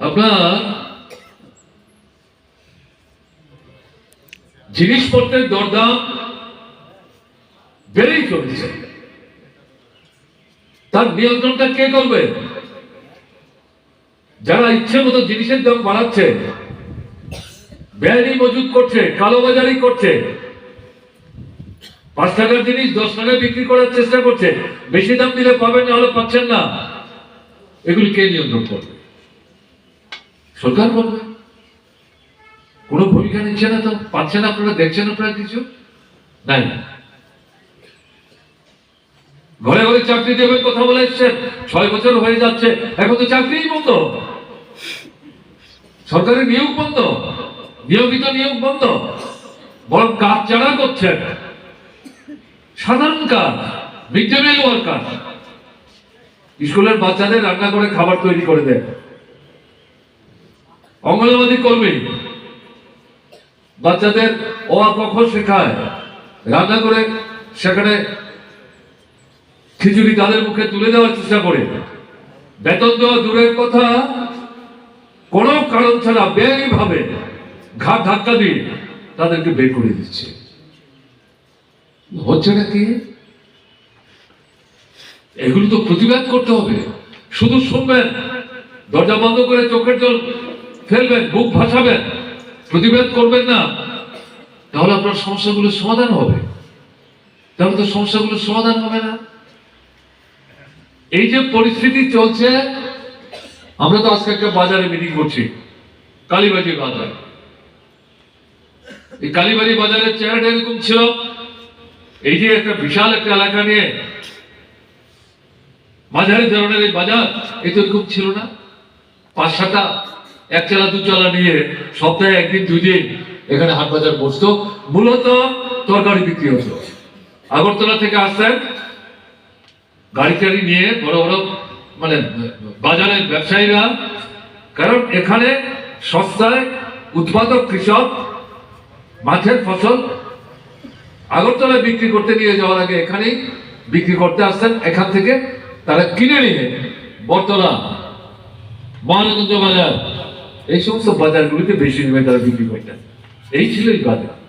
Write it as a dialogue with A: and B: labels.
A: আপনার জিনিসপত্রের দরদাম বেড়েই চলেছে। তার নিয়ন্ত্রণটা কে করবে? যারা ইচ্ছে মতো জিনিসের দাম বাড়াচ্ছে, বেআইনি মজুদ করছে, কালোবাজারি করছে, পাঁচ টাকার জিনিস দশ টাকায় বিক্রি করার চেষ্টা করছে, বেশি দাম দিলে পাবেন না হলে পাচ্ছেন না, এগুলি কে নিয়ন্ত্রণ করবে? সরকার করবে কোনো ভূমিকা নিচ্ছে না তো? পাচ্ছেন আপনারা? দেখছেন আপনারা কিছু? নাই। ঘরে ঘরে চাকরি দেবেন কথা বলে এসছেন। ছয় বছর হয়ে যাচ্ছে। এখন তো চাকরিই বন্ধ। সরকারি নিয়োগ বন্ধ। নিয়মিত নিয়োগ বন্ধ। বরং কাজ যারা করছেন, সাধারণ কাজ, মিড ডে মিল ওয়ার্কার, স্কুলের বাচ্চাদের রান্না করে খাবার তৈরি করে দেয় অঙ্গনবাদী কর্মী বাচ্চাদের ও আ শেখায়। রান্না করে সেখানে খিচুড়ি তাদের মুখে তুলে দেওয়ার চেষ্টা করে। বেতন দেওয়া দূরের কথা, কোনো কারণ ছাড়া বেআইনি ভাবে ঘাট ধাক্কা দিয়ে তাদেরকে বের করে দিচ্ছে। হচ্ছে নাকি এগুলো তো প্রতিবাদ করতে হবে। শুধু শুনবেন, দরজা বন্ধ করে চোখের জল ফেলবেন, বুক ভাসাবেন, প্রতিবাদ করবেন না, তাহলে আপনার সমস্যাগুলোর সমাধান হবে। তাহলে তো সমস্যাগুলোর সমাধান হবে না। এই যে পরিস্থিতি চলছে, আমরা তো আজকে একটা বাজারে মিটিং করছি কালীবাজি বাজার। এই কালীবাড়ি বাজারের চেহারাটা এরকম ছিল, এই যে একটা বিশাল একটা এলাকা নিয়ে মাঝারি ধরনের এই বাজার, এই তো এরকম ছিল না। পাঁচ সাতটা এক চালা দু চালা নিয়ে সপ্তাহে একদিন, দুই দিন এখানে হাট বাজার বসতো। মূলত তরকারি বিক্রি হতো। আগরতলা থেকে আসতেন গাড়ি টাড়ি নিয়ে বড় বড় মানে বাজারের ব্যবসায়ীরা। কারণ এখানে সস্তায় উৎপাদক, কৃষক মাছের ফসল আগরতলায় বিক্রি করতে নিয়ে যাওয়ার আগে এখানেই বিক্রি করতে আসতেন এখান থেকে তারা কিনে নিয়ে বটতলা মহানগঞ্জ বাজার এই সমস্ত বাজারগুলিতে বেশি নেমে তারা বিক্রি করতেন। এই ছিল এই বাজার।